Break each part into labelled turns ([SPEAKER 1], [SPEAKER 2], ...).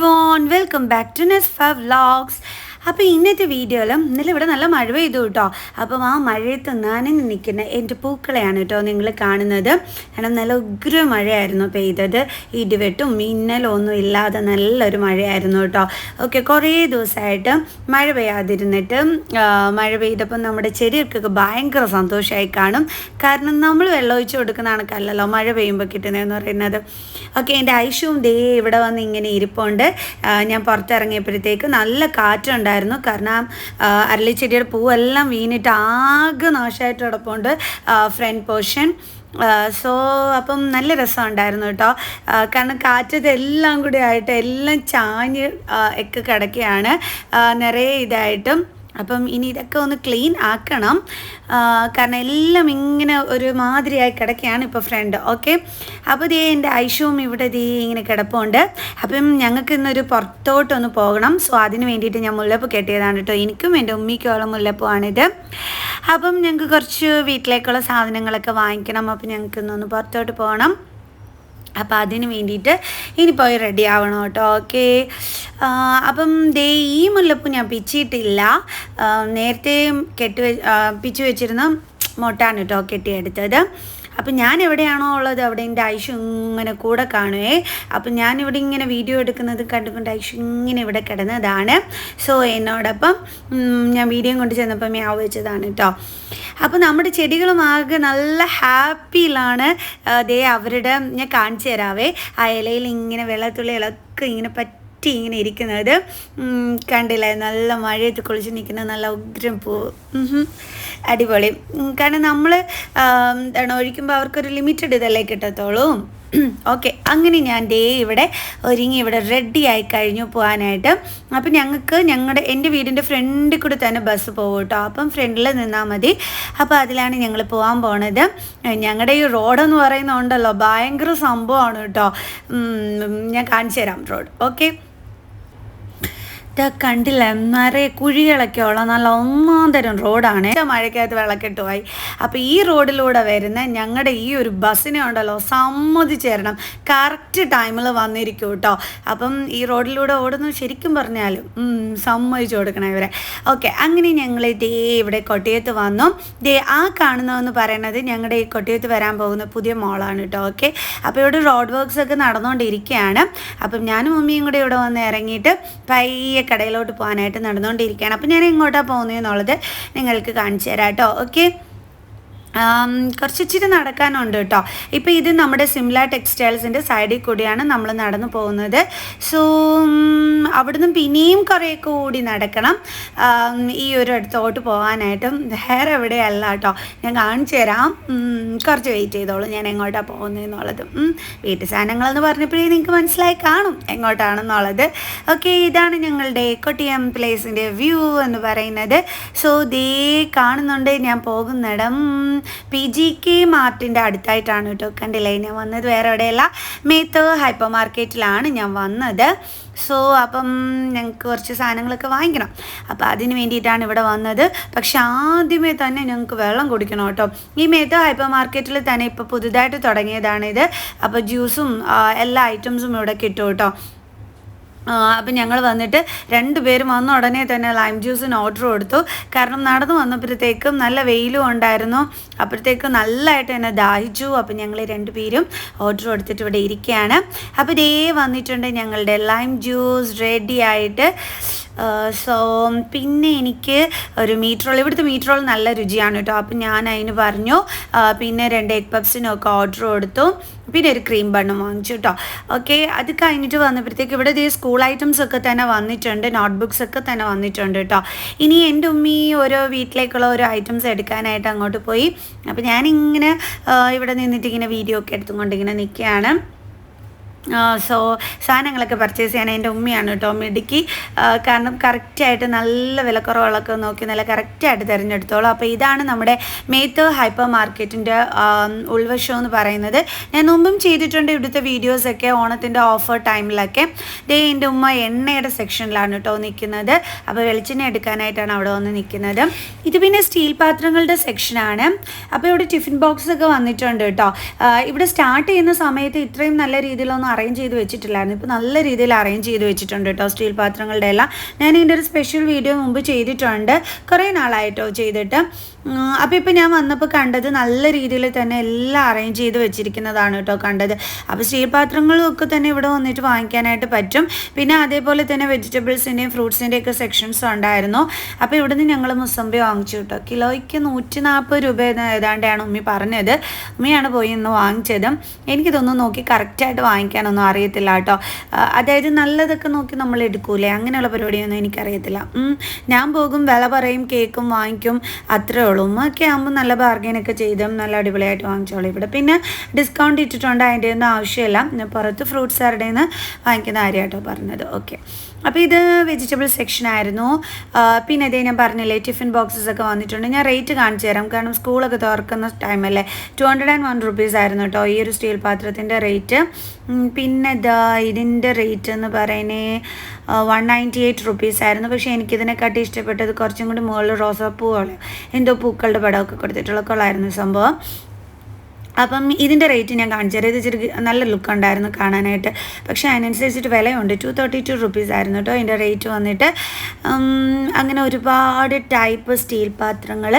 [SPEAKER 1] Von welcome back to നെസ്ഫ vlogs അപ്പോൾ ഇന്നത്തെ വീഡിയോയിൽ ഇന്നലെ ഇവിടെ നല്ല മഴ പെയ്തു കേട്ടോ. അപ്പം ആ മഴയത്ത് നനഞ്ഞ് നിൽക്കുന്ന എന്റെ പൂക്കളെയാണ് കേട്ടോ നിങ്ങൾ കാണുന്നത്. കാരണം നല്ല ഉഗ്ര മഴയായിരുന്നു പെയ്തത്. ഇടിവെട്ടും മിന്നലും ഒന്നും ഇല്ലാതെ നല്ലൊരു മഴയായിരുന്നു കേട്ടോ. ഓക്കെ കുറേ ദിവസമായിട്ട് മഴ പെയ്യാതിരുന്നിട്ട് മഴ പെയ്തപ്പോൾ നമ്മുടെ ചെടികൾക്കൊക്കെ ഭയങ്കര സന്തോഷമായി കാണും. കാരണം നമ്മൾ വെള്ളം ഒഴിച്ചു കൊടുക്കുന്ന കണക്കല്ലല്ലോ മഴ പെയ്യുമ്പോൾ കിട്ടുന്നതെന്ന് പറയുന്നത്. ഓക്കെ എന്റെ ഐഷുവും ദേ ഇവിടെ വന്ന് ഇങ്ങനെ ഇരിപ്പുണ്ട്. ഞാൻ പുറത്തിറങ്ങിയപ്പോഴത്തേക്ക് നല്ല കാറ്റുണ്ടായിരുന്നു. കാരണം ആ, അരളിച്ചെടിയുടെ പൂവെല്ലാം വീണിട്ട് ആകെ നാശമായിട്ട് കിടപ്പുണ്ട് ഫ്രണ്ട് പോർഷൻ സോ അപ്പം നല്ല രസമുണ്ടായിരുന്നു കേട്ടോ. കാരണം കാറ്റത്ത് എല്ലാം കൂടി ആയിട്ട് എല്ലാം ചാഞ്ഞ് ഒക്കെ കിടക്കുകയാണ്. നിറയെ ഇതായിട്ടും അപ്പം ഇനി ഇതൊക്കെ ഒന്ന് ക്ലീൻ ആക്കണം. കാരണം എല്ലാം ഇങ്ങനെ ഒരു മാതിരിയായി കിടക്കുകയാണ് ഇപ്പോൾ ഫ്രണ്ട്. ഓക്കെ? അപ്പോൾ ദേ എന്റെ ഐഷവും ഇവിടെ ദേ ഇങ്ങനെ കിടപ്പുണ്ട്. അപ്പം ഞങ്ങൾക്ക് ഇന്നൊരു പുറത്തോട്ടൊന്ന് പോകണം. സോ അതിന് വേണ്ടിയിട്ട് ഞാൻ മുല്ലപ്പ് കെട്ടിയതാണ് കേട്ടോ. എനിക്കും എന്റെ ഉമ്മിക്കുള്ള മുല്ലപ്പുവാണിത്. അപ്പം ഞങ്ങൾക്ക് കുറച്ച് വീട്ടിലേക്കുള്ള സാധനങ്ങളൊക്കെ വാങ്ങിക്കണം. അപ്പം ഞങ്ങൾക്ക് ഇന്നൊന്ന് പുറത്തോട്ട് പോകണം. അപ്പം അതിന് വേണ്ടിയിട്ട് ഇനി പോയി റെഡി ആവണം കേട്ടോ. ഓക്കെ അപ്പം ദേ ഈ മുല്ലപ്പൂ ഞാൻ പിച്ചിട്ടില്ല നേരത്തെ കെട്ടി പിച്ചു വെച്ചിരുന്ന മൊട്ടാണ് കേട്ടോ കെട്ടിയെടുത്തത്. അപ്പം ഞാൻ എവിടെയാണോ ഉള്ളത് അവിടെ എന്റെ ഐഷു ഇങ്ങനെ കൂടെ കാണുവേ. അപ്പം ഞാനിവിടെ ഇങ്ങനെ വീഡിയോ എടുക്കുന്നത് കണ്ടുകൊണ്ട് ഐഷു ഇങ്ങനെ ഇവിടെ കിടന്നതാണ്. സോ എന്നോടൊപ്പം ഞാൻ വീഡിയോ കൊണ്ട് ചെന്നപ്പോൾ മ്യാവ് വെച്ചതാണ് കേട്ടോ അപ്പോൾ നമ്മുടെ ചെടികളും ആകെ നല്ല ഹാപ്പിയിലാണ് ദേ അവരുടെ ഞാൻ കാണിച്ചു തരാവേ. ആ ഇലയിൽ ഇങ്ങനെ വെള്ളത്തുള്ളി വെള്ളത്തുള്ളികളൊക്കെ ഇങ്ങനെ പറ്റി ഇങ്ങനെ ഇരിക്കുന്നത്. കണ്ടില്ലേ? നല്ല മഴയത്ത് കുളിച്ച് നിൽക്കുന്ന നല്ല ഉഗ്രം പൂ. അടിപൊളി. കാരണം നമ്മൾ എന്താണ് ഒഴിക്കുമ്പോൾ അവർക്കൊരു ലിമിറ്റഡ് ഇതല്ലേ കിട്ടത്തുള്ളൂ. ഓക്കെ അങ്ങനെ ഞാൻ ഡേ ഇവിടെ ഒരുങ്ങി ഇവിടെ റെഡി ആയി കഴിഞ്ഞു പോകാനായിട്ട് അപ്പം ഞങ്ങൾക്ക് ഞങ്ങളുടെ എന്റെ വീടിന്റെ ഫ്രണ്ടിൽ കൂടെ തന്നെ ബസ് പോകും കേട്ടോ അപ്പം ഫ്രണ്ടിൽ നിന്നാൽ മതി. അപ്പോൾ അതിലാണ് ഞങ്ങൾ പോകാൻ പോണത്. ഞങ്ങളുടെ ഈ റോഡെന്ന് പറയുന്നുണ്ടല്ലോ ഭയങ്കര സംഭവമാണ് കേട്ടോ ഞാൻ കാണിച്ചു തരാം റോഡ് ഓക്കെ ഇതാ കണ്ടില്ല. നിറയെ കുഴികളൊക്കെ ഉള്ള നല്ല ഒന്നാം തരം റോഡാണ്. മഴയ്ക്കകത്ത് വെള്ളക്കെട്ട് പോയി. അപ്പോൾ ഈ റോഡിലൂടെ വരുന്ന ഞങ്ങളുടെ ഈ ഒരു ബസ്സിനെ ഉണ്ടല്ലോ സമ്മതിച്ചേരണം കറക്റ്റ് ടൈമിൽ വന്നിരിക്കും കേട്ടോ അപ്പം ഈ റോഡിലൂടെ ഓടുന്നു ശരിക്കും പറഞ്ഞാലും. സമ്മതിച്ചു കൊടുക്കണം ഇവരെ. ഓക്കെ അങ്ങനെ ഞങ്ങൾ ദേ ഇവിടെ കൊട്ടിയത്ത് വന്നു. ദേ ആ കാണുന്നതെന്ന് പറയുന്നത് ഞങ്ങളുടെ ഈ കൊട്ടിയത്ത് വരാൻ പോകുന്ന പുതിയ മോളാണ് കേട്ടോ ഓക്കെ അപ്പോൾ ഇവിടെ റോഡ് വർക്ക്സ് ഒക്കെ നടന്നുകൊണ്ടിരിക്കുകയാണ് അപ്പം ഞാനും മമ്മിയും കൂടെ ഇവിടെ വന്ന് ഇറങ്ങിയിട്ട് പയ്യെ കടയിലോട്ട് പോകാനായിട്ട് നടന്നുകൊണ്ടിരിക്കുകയാണ്. അപ്പോൾ ഞാൻ എങ്ങോട്ടാണ് പോകുന്നത് എന്നുള്ളത് നിങ്ങൾക്ക് കാണിച്ചു തരാം കേട്ടോ ഓക്കെ കുറച്ച് ഇച്ചിരി നടക്കാനുണ്ട് കേട്ടോ. ഇപ്പോൾ ഇത് നമ്മുടെ സിംല ടെക്സ്റ്റൈൽസിന്റെ സൈഡിൽ കൂടിയാണ് നമ്മൾ നടന്നു പോകുന്നത്. സോ അവിടുന്ന് പിന്നെയും കുറേ കൂടി നടക്കണം. ഈ ഒരു അടുത്തോട്ട് പോകാനായിട്ടും. വേറെ എവിടെയല്ല കേട്ടോ. ഞാൻ കാണിച്ചു തരാം. കുറച്ച് വെയിറ്റ് ചെയ്തോളൂ. ഞാൻ എങ്ങോട്ടാണ് പോകുന്നതെന്നുള്ളത്. വീട്ടു സാധനങ്ങളെന്ന് പറഞ്ഞപ്പോഴേ നിങ്ങൾക്ക് മനസ്സിലായി കാണും എങ്ങോട്ടാണെന്നുള്ളത്. ഓക്കെ ഇതാണ് ഞങ്ങളുടെ കൊട്ടിയം പ്ലേസിന്റെ വ്യൂ എന്ന് പറയുന്നത്. സോ ദേ കാണുന്നുണ്ട്. ഞാൻ പോകുന്നിടം. പി ജി കെ മാർട്ടിന്റെ അടുത്തായിട്ടാണ് കേട്ടോ കണ്ടില്ലേ? ഞാൻ വന്നത് വേറെ എവിടെയല്ല. മേത്ത് ഹൈപ്പർ മാർക്കറ്റിലാണ് ഞാൻ വന്നത്. സോ അപ്പം ഞങ്ങൾക്ക് കുറച്ച് സാധനങ്ങളൊക്കെ വാങ്ങിക്കണം. അപ്പോൾ അതിന് വേണ്ടിയിട്ടാണ് ഇവിടെ വന്നത്. പക്ഷെ ആദ്യമേ തന്നെ ഞങ്ങൾക്ക് വെള്ളം കുടിക്കണം കേട്ടോ. ഈ മേത്ത് ഹൈപ്പർ മാർക്കറ്റിൽ തന്നെ ഇപ്പോൾ പുതുതായിട്ട് തുടങ്ങിയതാണിത്. അപ്പോൾ ജ്യൂസും എല്ലാ ഐറ്റംസും ഇവിടെ കിട്ടും കേട്ടോ. അപ്പം ഞങ്ങൾ വന്നിട്ട് രണ്ടുപേരും വന്ന ഉടനെ തന്നെ ലൈം ജ്യൂസിന് ഓർഡർ കൊടുത്തു. കാരണം നടന്നു വന്നപ്പോഴത്തേക്കും നല്ല വെയിലും ഉണ്ടായിരുന്നു. അപ്പോഴത്തേക്കും നല്ലതായിട്ട് തന്നെ ദാഹിച്ചു. അപ്പം ഞങ്ങൾ രണ്ടുപേരും ഓർഡർ കൊടുത്തിട്ട് ഇവിടെ ഇരിക്കുകയാണ്. അപ്പോൾ ഇതേ വന്നിട്ടുണ്ട് ഞങ്ങളുടെ ലൈം ജ്യൂസ് റെഡി ആയിട്ട് സോ പിന്നെ എനിക്ക് ഒരു മീറ്റ് റോൾ ഇവിടുത്തെ മീറ്റ് റോൾ നല്ല രുചിയാണ് കേട്ടോ അപ്പം ഞാൻ അതിന് പറഞ്ഞു പിന്നെ രണ്ട് എഗ് പപ്സിനൊക്കെ ഓർഡർ കൊടുത്തു. പിന്നെ ഒരു ക്രീം ബണ്ണും വാങ്ങിച്ചു കേട്ടോ ഓക്കെ അത് കഴിഞ്ഞിട്ട് വന്നപ്പോഴത്തേക്ക് ഇവിടെ ദേ സ്കൂൾ ഐറ്റംസ് ഒക്കെ തന്നെ വന്നിട്ടുണ്ട് നോട്ട്ബുക്സ് ഒക്കെ തന്നെ വന്നിട്ടുണ്ട് കേട്ടോ ഇനി എന്റെ ഉമ്മി ഓരോ വീട്ടിലേക്കുള്ള ഓരോ ഐറ്റംസ് എടുക്കാനായിട്ട് അങ്ങോട്ട് പോയി. അപ്പോൾ ഞാനിങ്ങനെ ഇവിടെ നിന്നിട്ട് ഇങ്ങനെ വീഡിയോ ഒക്കെ എടുത്തുകൊണ്ട് ഇങ്ങനെ നിൽക്കുകയാണ്. സോ സാധനങ്ങളൊക്കെ പർച്ചേസ് ചെയ്യാൻ എന്റെ ഉമ്മയാണ് കേട്ടോ മിടുക്കി. കാരണം കറക്റ്റായിട്ട് നല്ല വിലക്കുറവുകളൊക്കെ നോക്കി നല്ല കറക്റ്റായിട്ട് തിരഞ്ഞെടുത്തോളൂ. അപ്പോൾ ഇതാണ് നമ്മുടെ മേത്ത് ഹൈപ്പർ മാർക്കറ്റിന്റെ ഉൾവശം എന്ന് പറയുന്നത്. ഞാൻ മുമ്പും ചെയ്തിട്ടുണ്ട് ഇവിടുത്തെ വീഡിയോസൊക്കെ ഓണത്തിന്റെ ഓഫർ ടൈമിലൊക്കെ ദേ എന്റെ ഉമ്മ എണ്ണയുടെ സെക്ഷനിലാണ് കേട്ടോ നിൽക്കുന്നത്. അപ്പോൾ വെളിച്ചെണ്ണ എടുക്കാനായിട്ടാണ് അവിടെ വന്ന് നിൽക്കുന്നത്. ഇത് പിന്നെ സ്റ്റീൽ പാത്രങ്ങളുടെ സെക്ഷനാണ് അപ്പോൾ ഇവിടെ ടിഫിൻ ബോക്സൊക്കെ വന്നിട്ടുണ്ട് കേട്ടോ. ഇവിടെ സ്റ്റാർട്ട് ചെയ്യുന്ന സമയത്ത് ഇത്രയും നല്ല രീതിയിലൊന്നും അറേഞ്ച് ചെയ്ത് വെച്ചിട്ടില്ലായിരുന്നു. ഇപ്പോൾ നല്ല രീതിയിൽ അറേഞ്ച് ചെയ്ത് വെച്ചിട്ടുണ്ട് കേട്ടോ സ്റ്റീൽ പാത്രങ്ങളുടെ എല്ലാം. ഞാൻ ഇതിന്റെ ഒരു സ്പെഷ്യൽ വീഡിയോ മുമ്പ് ചെയ്തിട്ടുണ്ട്. കുറേ നാളായിട്ടോ ചെയ്തിട്ട്. അപ്പോൾ ഇപ്പോൾ ഞാൻ വന്നപ്പോൾ കണ്ടത് നല്ല രീതിയിൽ തന്നെ എല്ലാം അറേഞ്ച് ചെയ്ത് വെച്ചിരിക്കുന്നതാണ് കേട്ടോ കണ്ടത്. അപ്പോൾ സ്റ്റീൽ പാത്രങ്ങളൊക്കെ തന്നെ ഇവിടെ വന്നിട്ട് വാങ്ങിക്കാനായിട്ട് പറ്റും. പിന്നെ അതേപോലെ തന്നെ വെജിറ്റബിൾസിന്റെയും ഫ്രൂട്ട്സിന്റെയും ഒക്കെ സെക്ഷൻസ് ഉണ്ടായിരുന്നു. അപ്പോൾ ഇവിടെ നിന്ന് ഞങ്ങൾ മുസമ്പി വാങ്ങിച്ചു കേട്ടോ കിലോയ്ക്ക് നൂറ്റി നാൽപ്പത് രൂപ ഏതാണ്ടാണ് ഉമ്മി പറഞ്ഞത്. ഉമ്മിയാണ് പോയി ഇന്ന് വാങ്ങിച്ചത്. എനിക്കിതൊന്നും നോക്കി കറക്റ്റായിട്ട് വാങ്ങിക്കാനൊന്നും അറിയത്തില്ല കേട്ടോ. അതായത് നല്ലതൊക്കെ നോക്കി നമ്മൾ എടുക്കൂലേ? അങ്ങനെയുള്ള പരിപാടിയൊന്നും എനിക്കറിയത്തില്ല. ഞാൻ പോകും വില പറയും കേക്കും വാങ്ങിക്കും അത്രേ ഉള്ളൂ. ഉമ്മയൊക്കെ ആകുമ്പോൾ നല്ല ബാർഗെയിനൊക്കെ ചെയ്ത് നല്ല അടിപൊളിയായിട്ട് വാങ്ങിച്ചോളൂ ഇവിടെ. പിന്നെ ഡിസ്കൗണ്ട് ഇട്ടിട്ടുണ്ട് അതിന്റെ ഒന്നും ആവശ്യമില്ല പുറത്ത് ഫ്രൂട്ട്സ് ആരുടെ നിന്ന് വാങ്ങിക്കുന്ന കാര്യമായിട്ടോ പറഞ്ഞത്. ഓക്കെ അപ്പോൾ ഇത് വെജിറ്റബിൾ സെക്ഷൻ ആയിരുന്നു. പിന്നെ ഇതേ ഞാൻ പറഞ്ഞില്ലേ ടിഫിൻ ബോക്സസ് ഒക്കെ വന്നിട്ടുണ്ട്. ഞാൻ റേറ്റ് കാണിച്ചു തരാം. കാരണം സ്കൂളൊക്കെ തുറക്കുന്ന ടൈമല്ലേ two hundred and one rupees ആയിരുന്നു കേട്ടോ ഈ ഒരു സ്റ്റീൽ പാത്രത്തിന്റെ റേറ്റ് പിന്നെ ഇതാ ഇതിന്റെ റേറ്റ് എന്ന് പറയുന്നേ വൺ നയന്റി എയ്റ്റ് റുപ്പീസ് ആയിരുന്നു. പക്ഷേ എനിക്കിതിനെക്കാട്ടി ഇഷ്ടപ്പെട്ടത് കുറച്ചും കൂടി മുകളിൽ റോസാപ്പൂകൾ എന്തോ പൂക്കളുടെ പടമൊക്കെ കൊടുത്തിട്ടുള്ള കൊള്ളായിരുന്നു സംഭവം. അപ്പം ഇതിന്റെ റേറ്റ് ഞാൻ കാണിച്ചു ഇച്ചിരി നല്ല ലുക്ക് ഉണ്ടായിരുന്നു കാണാനായിട്ട്. പക്ഷേ അതിനനുസരിച്ചിട്ട് വിലയുണ്ട്. ടു തേർട്ടി ടു റുപ്പീസ് ആയിരുന്നു കേട്ടോ ഇതിന്റെ റേറ്റ് വന്നിട്ട്. അങ്ങനെ ഒരുപാട് ടൈപ്പ് സ്റ്റീൽ പാത്രങ്ങൾ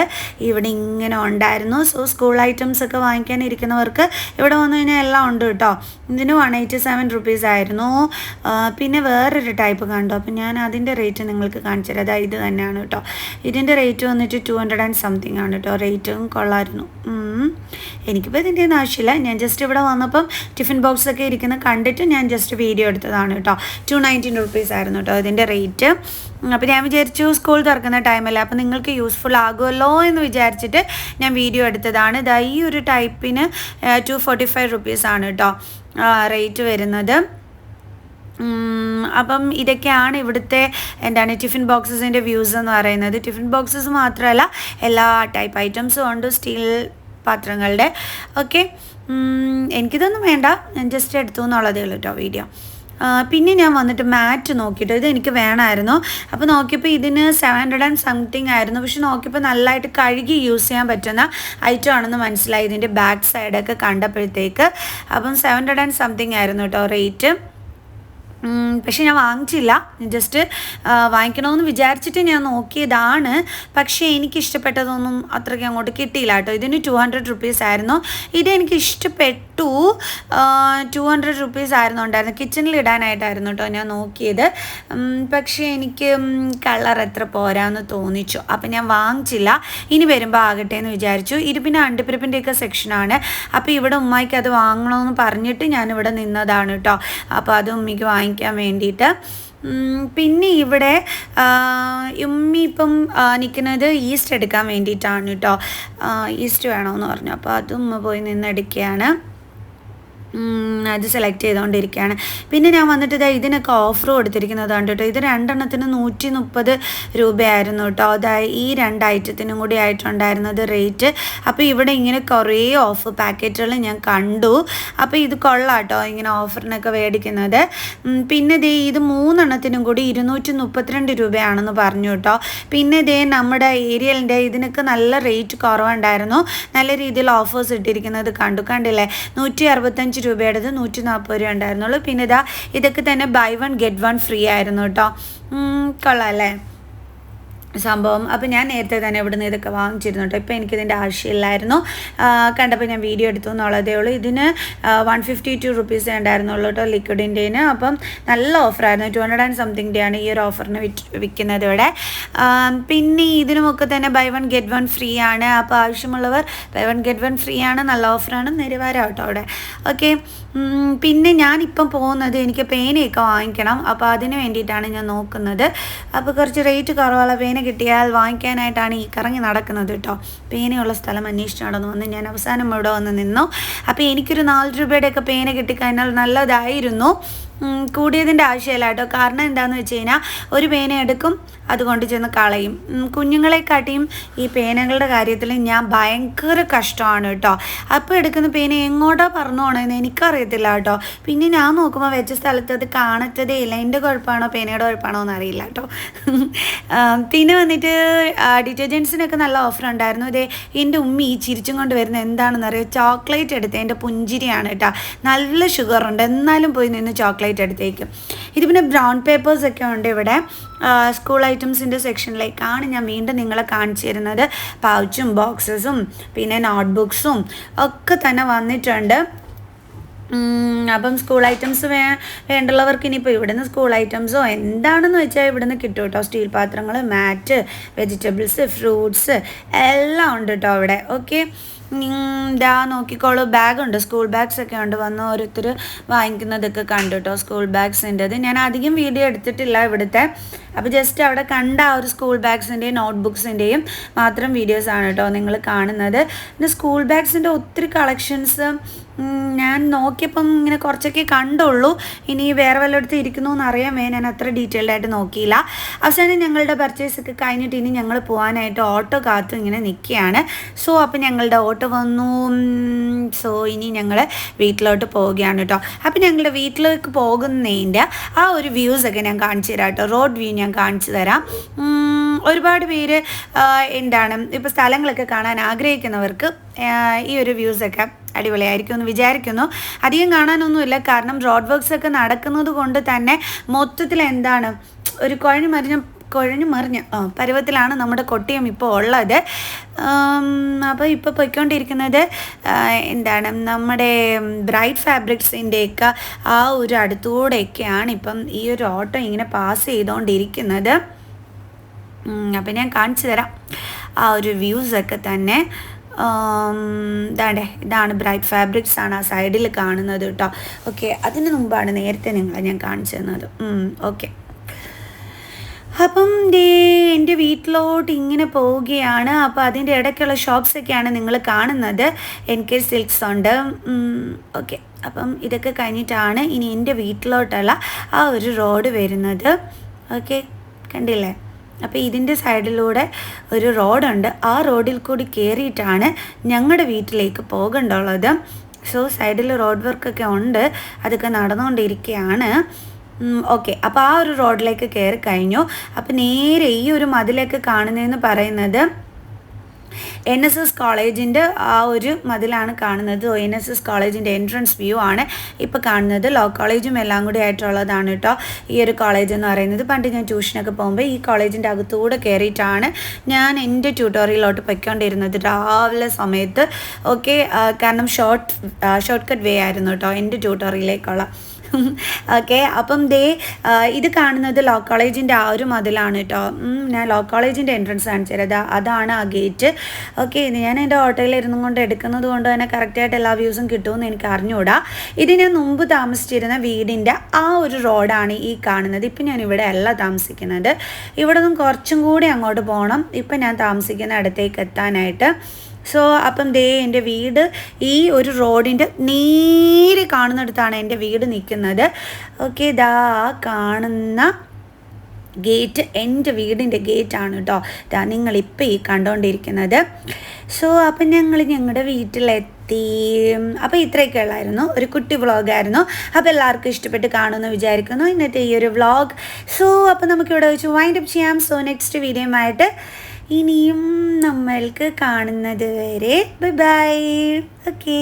[SPEAKER 1] ഇവിടെ ഇങ്ങനെ ഉണ്ടായിരുന്നു. സോ സ്കൂൾ ഐറ്റംസ് ഒക്കെ വാങ്ങിക്കാനിരിക്കുന്നവർക്ക് ഇവിടെ വന്നു കഴിഞ്ഞാൽ എല്ലാം ഉണ്ട് കേട്ടോ. ഇതിന് വൺ എയ്റ്റി സെവൻ റുപ്പീസ് ആയിരുന്നു പിന്നെ വേറൊരു ടൈപ്പ് കണ്ടു. അപ്പം ഞാൻ അതിന്റെ റേറ്റ് നിങ്ങൾക്ക് കാണിച്ചു തരാം. അതായത് ഇത് തന്നെയാണ് കേട്ടോ. ഇതിന്റെ റേറ്റ് വന്നിട്ട് ടു ഹൺഡ്രഡ് ആൻഡ് സംതിങ് ആണ് കേട്ടോ. റേറ്റും കൊള്ളായിരുന്നു. എനിക്കിപ്പോൾ ഇതിന്റെ ഒന്നും ആവശ്യമില്ല. ഞാൻ ജസ്റ്റ് ഇവിടെ വന്നപ്പം ടിഫിൻ ബോക്സൊക്കെ ഇരിക്കുന്നത് ഇരിക്കുന്ന കണ്ടിട്ട് ഞാൻ ജസ്റ്റ് വീഡിയോ എടുത്തതാണ് കേട്ടോ. ടു നയന്റീൻ റുപ്പീസ് ആയിരുന്നു കേട്ടോ ഇതിന്റെ റേറ്റ് അപ്പോൾ ഞാൻ വിചാരിച്ചു സ്കൂൾ തുറക്കുന്ന ടൈമല്ല അപ്പോൾ നിങ്ങൾക്ക് യൂസ്ഫുൾ ആകുമല്ലോ എന്ന് വിചാരിച്ചിട്ട് ഞാൻ വീഡിയോ എടുത്തതാണ്. ഇതാ ഈ ഒരു ടൈപ്പിന് ടു ഫോർട്ടി ഫൈവ് റുപ്പീസാണ് കേട്ടോ റേറ്റ് വരുന്നത്. അപ്പം ഇതൊക്കെയാണ് ഇവിടുത്തെ എന്താണ് ടിഫിൻ ബോക്സസിന്റെ വ്യൂസ് എന്ന് പറയുന്നത്. ടിഫിൻ ബോക്സസ് മാത്രമല്ല എല്ലാ ടൈപ്പ് ഐറ്റംസും ഉണ്ട്. സ്റ്റീൽ പാത്രങ്ങളുടെ. ഓക്കെ എനിക്കിതൊന്നും വേണ്ട. ഞാൻ ജസ്റ്റ് എടുത്തു എന്നുള്ളതേ ഉള്ളൂ കേട്ടോ വീഡിയോ പിന്നെ ഞാൻ വന്നിട്ട് മാറ്റ് നോക്കിയിട്ട് ഇത് എനിക്ക് വേണമായിരുന്നു. അപ്പോൾ നോക്കിയപ്പോൾ ഇതിന് സെവൻ ഹൺഡ്രഡ് ആൻഡ് സംതിങ് ആയിരുന്നു. പക്ഷെ നോക്കിയപ്പോൾ നല്ലതായിട്ട് കഴുകി യൂസ് ചെയ്യാൻ പറ്റുന്ന ഐറ്റം ആണെന്ന് മനസ്സിലായി. ഇതിന്റെ ബാക്ക് സൈഡൊക്കെ കണ്ടപ്പോഴത്തേക്ക്. അപ്പം സെവൻ ഹൺഡ്രഡ് ആൻഡ് സംതിങ് ആയിരുന്നു കേട്ടോ റേറ്റ് പക്ഷെ ഞാൻ വാങ്ങിച്ചില്ല. ജസ്റ്റ് വാങ്ങിക്കണമെന്ന് വിചാരിച്ചിട്ട് ഞാൻ നോക്കിയതാണ്. പക്ഷേ എനിക്ക് ഇഷ്ടപ്പെട്ടതൊന്നും അത്രയ്ക്ക് അങ്ങോട്ട് കിട്ടിയില്ല കേട്ടോ. ഇതിന് ടു ഹൺഡ്രഡ് റുപ്പീസ് ആയിരുന്നു. ഇത് എനിക്ക് ഇഷ്ടപ്പെട്ടു ടു ഹൺഡ്രഡ് റുപ്പീസ് ആയിരുന്നു ഉണ്ടായിരുന്നു കിച്ചണിൽ ഇടാനായിട്ടായിരുന്നു കേട്ടോ ഞാൻ നോക്കിയത്. പക്ഷേ എനിക്ക് കളർ എത്ര പോരാന്ന് തോന്നിച്ചു. അപ്പം ഞാൻ വാങ്ങിച്ചില്ല. ഇനി വരുമ്പോൾ ആകട്ടെ എന്ന് വിചാരിച്ചു. ഇത് പിന്നെ അണ്ടിപ്പരിപ്പിന്റെയൊക്കെ സെക്ഷനാണ് അപ്പോൾ ഇവിടെ ഉമ്മായിക്ക് അത് വാങ്ങണമെന്ന് പറഞ്ഞിട്ട് ഞാനിവിടെ നിന്നതാണ് കേട്ടോ. അപ്പോൾ അത് ഉമ്മിക്ക് വാങ്ങിക്കാൻ വേണ്ടിയിട്ട്. പിന്നെ ഇവിടെ ഉമ്മി ഇപ്പം നിൽക്കുന്നത് ഈസ്റ്റ് എടുക്കാൻ വേണ്ടിയിട്ടാണ് കേട്ടോ ഈസ്റ്റ് വേണമെന്ന് പറഞ്ഞു. അപ്പോൾ അതും ഉമ്മ പോയി നിന്ന് എടുക്കുകയാണ്. ഉം, അത് സെലക്ട് ചെയ്തുകൊണ്ടിരിക്കുകയാണ് പിന്നെ ഞാൻ വന്നിട്ട് ഇതാ ഇതിനൊക്കെ ഓഫർ കൊടുത്തിരിക്കുന്നതാണ് കേട്ടോ. ഇത് രണ്ടെണ്ണത്തിന് നൂറ്റി മുപ്പത് രൂപയായിരുന്നു കേട്ടോ. അതായത് ഈ രണ്ട് ഐറ്റത്തിനും കൂടി ആയിട്ടുണ്ടായിരുന്നത് റേറ്റ് അപ്പോൾ ഇവിടെ ഇങ്ങനെ കുറേ ഓഫർ പാക്കറ്റുകൾ ഞാൻ കണ്ടു. അപ്പോൾ ഇത് കൊള്ളാം കേട്ടോ ഇങ്ങനെ ഓഫറിനൊക്കെ മേടിക്കുന്നത്. പിന്നെ ദേ ഇത് മൂന്നെണ്ണത്തിനും കൂടി ഇരുന്നൂറ്റി മുപ്പത്തിരണ്ട് രൂപയാണെന്ന് പറഞ്ഞു കേട്ടോ. പിന്നെ ദേ നമ്മുടെ ഏരിയലിന്റെ ഇതിനൊക്കെ നല്ല റേറ്റ് കുറവുണ്ടായിരുന്നു. നല്ല രീതിയിൽ ഓഫേഴ്സ് ഇട്ടിരിക്കുന്നത് കണ്ടു. കണ്ടില്ലേ? നൂറ്റി അറുപത്തഞ്ച് രൂപയുടേത് നൂറ്റി നാൽപ്പത് രൂപ ഉണ്ടായിരുന്നുള്ളൂ പിന്നെ ഇതാ ഇതൊക്കെ തന്നെ buy one get one free ആയിരുന്നു കേട്ടോ. കൊള്ളാം അല്ലേ? സംഭവം. അപ്പോൾ ഞാൻ നേരത്തെ തന്നെ ഇവിടെ നിന്ന് ഇതൊക്കെ വാങ്ങിച്ചിരുന്നു കേട്ടോ ഇപ്പോൾ എനിക്കിതിന്റെ ആവശ്യമില്ലായിരുന്നു. കണ്ടപ്പോൾ ഞാൻ വീഡിയോ എടുത്തു എന്നുള്ളതേ ഉള്ളൂ. ഇതിന് വൺ ഫിഫ്റ്റി ടു റുപ്പീസ് ഉണ്ടായിരുന്നുള്ളൂ കേട്ടോ ലിക്വിഡിന്റെന് അപ്പം നല്ല ഓഫറായിരുന്നു. ടു ഹൺഡ്രഡ് ആൻഡ് സംതിങ്ങിന്റെയാണ് ഈ ഒരു ഓഫറിന് വിൽക്കുന്നത് ഇവിടെ. പിന്നെ ഇതിനുമൊക്കെ തന്നെ buy one get one free ആണ്. അപ്പോൾ ആവശ്യമുള്ളവർ buy one get one free ആണ്. നല്ല ഓഫറാണ്. നിരവാരം കേട്ടോ അവിടെ. ഓക്കെ പിന്നെ ഞാനിപ്പം പോകുന്നത് എനിക്ക് പേനയൊക്കെ വാങ്ങിക്കണം. അപ്പോൾ അതിന് വേണ്ടിയിട്ടാണ് ഞാൻ നോക്കുന്നത്. അപ്പോൾ കുറച്ച് റേറ്റ് കുറവുള്ള പേന കിട്ടിയാൽ വാങ്ങിക്കാനായിട്ടാണ് ഈ കറങ്ങി നടക്കുന്നത് കേട്ടോ. പേനയുള്ള സ്ഥലം അന്വേഷിച്ച് നടന്നു വന്ന് ഞാൻ അവസാനം ഇവിടെ വന്ന് നിന്നു. അപ്പോൾ എനിക്കൊരു നാല് രൂപയുടെയൊക്കെ പേന കിട്ടിക്കഴിഞ്ഞാൽ നല്ലതായിരുന്നു. കൂടിയതിന്റെ ആവശ്യമില്ല കേട്ടോ. കാരണം എന്താണെന്ന് വെച്ച് കഴിഞ്ഞാൽ ഒരു പേന എടുക്കും അതുകൊണ്ട് ചെന്ന് കളയും. കുഞ്ഞുങ്ങളെക്കാട്ടിയും ഈ പേനകളുടെ കാര്യത്തിൽ ഞാൻ ഭയങ്കര കഷ്ടമാണ് കേട്ടോ. അപ്പോൾ എടുക്കുന്ന പേന എങ്ങോട്ടോ പറഞ്ഞു പോകണമെന്ന് എനിക്കറിയത്തില്ല കേട്ടോ. പിന്നെ ഞാൻ നോക്കുമ്പോൾ വെച്ച സ്ഥലത്ത് അത് കാണത്തതേ ഇല്ല. എന്റെ കുഴപ്പമാണോ പേനയുടെ കുഴപ്പമാണോ എന്ന് അറിയില്ല കേട്ടോ പിന്നെ വന്നിട്ട് ഡിറ്റർജൻസിനൊക്കെ നല്ല ഓഫർ ഉണ്ടായിരുന്നു. ഇതേ എന്റെ ഉമ്മി ഈ ചിരിച്ചും കൊണ്ട് വരുന്ന എന്താണെന്ന് അറിയാം ചോക്ലേറ്റ് എടുത്ത് എന്റെ പുഞ്ചിരിയാണ് കേട്ടോ. നല്ല ഷുഗർ ഉണ്ട്. എന്നാലും പോയി നിന്ന് ചോക്ലേറ്റ് എടുത്തേക്കും. ഇത് പിന്നെ ബ്രൗൺ പേപ്പേഴ്സൊക്കെ ഉണ്ട് ഇവിടെ. സ്കൂൾ ഐറ്റംസിന്റെ സെക്ഷനിലേക്കാണ് ഞാൻ വീണ്ടും നിങ്ങളെ കാണിച്ചു തരുന്നത്. പൗച്ചും ബോക്സസും പിന്നെ നോട്ട്ബുക്സും ഒക്കെ തന്നെ വന്നിട്ടുണ്ട്. അപ്പം സ്കൂൾ ഐറ്റംസ് വേ വേണ്ടുള്ളവർക്ക് ഇനിയിപ്പോൾ ഇവിടുന്ന് സ്കൂൾ ഐറ്റംസോ എന്താണെന്ന് വെച്ചാൽ ഇവിടുന്ന് കിട്ടും കേട്ടോ സ്റ്റീൽ പാത്രങ്ങൾ മാറ്റ് വെജിറ്റബിൾസ് ഫ്രൂട്ട്സ് എല്ലാം ഉണ്ട് കേട്ടോ അവിടെ. ഓക്കെ ഇതാ നോക്കിക്കോളൂ ബാഗുണ്ട്. സ്കൂൾ ബാഗ്സ് ഒക്കെ ഉണ്ട്. വന്ന് ഓരോരുത്തർ വാങ്ങിക്കുന്നതൊക്കെ കണ്ടു കേട്ടോ സ്കൂൾ ബാഗ്സിന്റെത്. ഞാൻ അധികം വീഡിയോ എടുത്തിട്ടില്ല ഇവിടുത്തെ. അപ്പോൾ ജസ്റ്റ് അവിടെ കണ്ട ആ ഒരു സ്കൂൾ ബാഗ്സിന്റെയും നോട്ട്ബുക്സിന്റെയും മാത്രം വീഡിയോസാണ് കേട്ടോ നിങ്ങൾ കാണുന്നത്. പിന്നെ സ്കൂൾ ബാഗ്സിന്റെ ഒത്തിരി കളക്ഷൻസ് ഞാൻ നോക്കിയപ്പം ഇങ്ങനെ കുറച്ചൊക്കെ കണ്ടുള്ളൂ. ഇനി വേറെ വല്ലയിടത്ത് ഇരിക്കുന്നു എന്ന് അറിയാൻ വേ ഞാൻ അത്ര ഡീറ്റെയിൽഡ് ആയിട്ട് നോക്കിയില്ല. അവസാനം ഞങ്ങളുടെ പർച്ചേസ് ഒക്കെ കഴിഞ്ഞിട്ട് ഇനി ഞങ്ങൾ പോകാനായിട്ട് ഓട്ടോ കാത്തു ഇങ്ങനെ നിൽക്കുകയാണ് സോ അപ്പം ഞങ്ങളുടെ ഓട്ടോ വന്നു. സോ ഇനി ഞങ്ങൾ വീട്ടിലോട്ട് പോവുകയാണ് കേട്ടോ. അപ്പം ഞങ്ങളുടെ വീട്ടിലേക്ക് പോകുന്നതിന്റെ ആ ഒരു വ്യൂസൊക്കെ ഞാൻ കാണിച്ചു തരാം കേട്ടോ. റോഡ് വ്യൂ ഞാൻ കാണിച്ചു തരാം. ഒരുപാട് പേര് എന്താണ് ഇപ്പോൾ സ്ഥലങ്ങളൊക്കെ കാണാൻ ആഗ്രഹിക്കുന്നവർക്ക് ഈ ഒരു വ്യൂസൊക്കെ അടിപൊളിയായിരിക്കും എന്ന് വിചാരിക്കുന്നു. അധികം കാണാനൊന്നുമില്ല. കാരണം റോഡ് വർക്ക്സ് ഒക്കെ നടക്കുന്നത് കൊണ്ട് തന്നെ മൊത്തത്തിൽ എന്താണ് ഒരു കുഴഞ്ഞു മറിഞ്ഞ കുഴഞ്ഞു മറിഞ്ഞ പരുവത്തിലാണ് നമ്മുടെ കൊട്ടിയം ഇപ്പോൾ ഉള്ളത്. അപ്പോൾ ഇപ്പോൾ പോയിക്കൊണ്ടിരിക്കുന്നത് എന്താണ് നമ്മുടെ ബ്രൈറ്റ് ഫാബ്രിക്സിന്റെയൊക്കെ ആ ഒരു അടുത്തൂടെയൊക്കെയാണ് ഇപ്പം ഈ ഒരു ഓട്ടോ ഇങ്ങനെ പാസ് ചെയ്തുകൊണ്ടിരിക്കുന്നത്. അപ്പം ഞാൻ കാണിച്ചു തരാം. ആ ഒരു വ്യൂസൊക്കെ തന്നെ ഇതാണ്ടേ ഇതാണ് ബ്രൈറ്റ് ഫാബ്രിക്സ് ആണ് ആ സൈഡിൽ കാണുന്നത് കേട്ടോ ഓക്കെ അതിന് മുമ്പാണ് നേരത്തെ നിങ്ങളെ ഞാൻ കാണിച്ചു തന്നത്. ഓക്കെ അപ്പം ദേ എന്റെ വീട്ടിലോട്ട് ഇങ്ങനെ പോവുകയാണ്. അപ്പോൾ അതിന്റെ ഇടയ്ക്കുള്ള ഷോപ്സൊക്കെയാണ് നിങ്ങൾ കാണുന്നത്. എൻ കെ സിൽക്സ് ഉണ്ട്. ഓക്കെ അപ്പം ഇതൊക്കെ കഴിഞ്ഞിട്ടാണ് ഇനി എന്റെ വീട്ടിലോട്ടുള്ള ആ ഒരു റോഡ് വരുന്നത്. ഓക്കെ കണ്ടില്ലേ? അപ്പോൾ ഇതിന്റെ സൈഡിലൂടെ ഒരു റോഡുണ്ട്. ആ റോഡിൽ കൂടി കയറിയിട്ടാണ് ഞങ്ങളുടെ വീട്ടിലേക്ക് പോകേണ്ടുള്ളത് സോ സൈഡിൽ റോഡ് വർക്കൊക്കെ ഉണ്ട്. അതൊക്കെ നടന്നുകൊണ്ടിരിക്കുകയാണ് ഓക്കെ. അപ്പോൾ ആ ഒരു റോഡിലേക്ക് കയറി കഴിഞ്ഞു. അപ്പോൾ നേരെ ഈ ഒരു മതിലൊക്കെ കാണുന്നതെന്ന് പറയുന്നത് എൻ എസ് എസ് കോളേജിന്റെ ആ ഒരു മതിലാണ് കാണുന്നത്. എൻ എസ് എസ് കോളേജിന്റെ എൻട്രൻസ് വ്യൂ ആണ് ഇപ്പോൾ കാണുന്നത്. ലോ കോളേജും എല്ലാം കൂടി ആയിട്ടുള്ളതാണ് കേട്ടോ ഈ ഒരു കോളേജ് എന്ന് പറയുന്നത്. പണ്ട് ഞാൻ ട്യൂഷനൊക്കെ പോകുമ്പോൾ ഈ കോളേജിന്റെ അകത്തൂടെ കയറിയിട്ടാണ് ഞാൻ എന്റെ ട്യൂട്ടോറിയലോട്ട് പൊയ്ക്കൊണ്ടിരുന്നത്. രാവിലെ സമയത്ത്. ഓക്കെ കാരണം ഷോർട്ട് ഷോർട്ട് കട്ട് വേ ആയിരുന്നു കേട്ടോ എന്റെ ട്യൂട്ടോറിയലേക്കുള്ള ഓക്കെ അപ്പം ദേ ഇത് കാണുന്നത് ലോ കോളേജിന്റെ ആ ഒരു മതിലാണ് കേട്ടോ ഞാൻ ലോ കോളേജിന്റെ എൻട്രൻസ് ആണ് തരാം. അതാണ് ആ ഗേറ്റ് ഓക്കെ ഞാൻ എന്റെ ഹോട്ടലിൽ ഇരുന്നും കൊണ്ട് എടുക്കുന്നത് കൊണ്ട് തന്നെ കറക്റ്റായിട്ട് എല്ലാ വ്യൂസും കിട്ടുമെന്ന് എനിക്ക് അറിഞ്ഞുകൂടാ ഇത് ഞാൻ മുമ്പ് താമസിച്ചിരുന്ന വീടിന്റെ ആ ഒരു റോഡാണ് ഈ കാണുന്നത്. ഇപ്പം ഞാൻ ഇവിടെ അല്ല താമസിക്കുന്നത്. ഇവിടെ നിന്നും കുറച്ചും കൂടി അങ്ങോട്ട് പോകണം ഇപ്പം ഞാൻ താമസിക്കുന്ന അടുത്തേക്ക് എത്താനായിട്ട്. സോ അപ്പം ദേ എന്റെ വീട് ഈ ഒരു റോഡിന്റെ നേരെ കാണുന്നിടത്താണ് എന്റെ വീട് നിൽക്കുന്നത്. ഓക്കെ ദാ കാണുന്ന ഗേറ്റ് എന്റെ വീടിന്റെ ഗേറ്റാണ് കേട്ടോ ഇതാ നിങ്ങളിപ്പോൾ ഈ കണ്ടുകൊണ്ടിരിക്കുന്നത് സോ അപ്പം ഞങ്ങൾ ഞങ്ങളുടെ വീട്ടിലെത്തി. അപ്പോൾ ഇത്രയൊക്കെ ഉള്ളായിരുന്നു. ഒരു കുട്ടി വ്ളോഗായിരുന്നു. അപ്പോൾ എല്ലാവർക്കും ഇഷ്ടപ്പെട്ട് കാണുമെന്ന് വിചാരിക്കുന്നു. ഇന്നത്തെ ഈ ഒരു വ്ളോഗ്. സോ അപ്പോൾ നമുക്കിവിടെ വെച്ച് വൈൻഡപ്പ് ചെയ്യാം. സോ നെക്സ്റ്റ് വീഡിയോയുമായിട്ട് ഇനിയും നമ്മൾക്ക് കാണുന്നത് വരെ ബൈ ബൈ. ഓക്കേ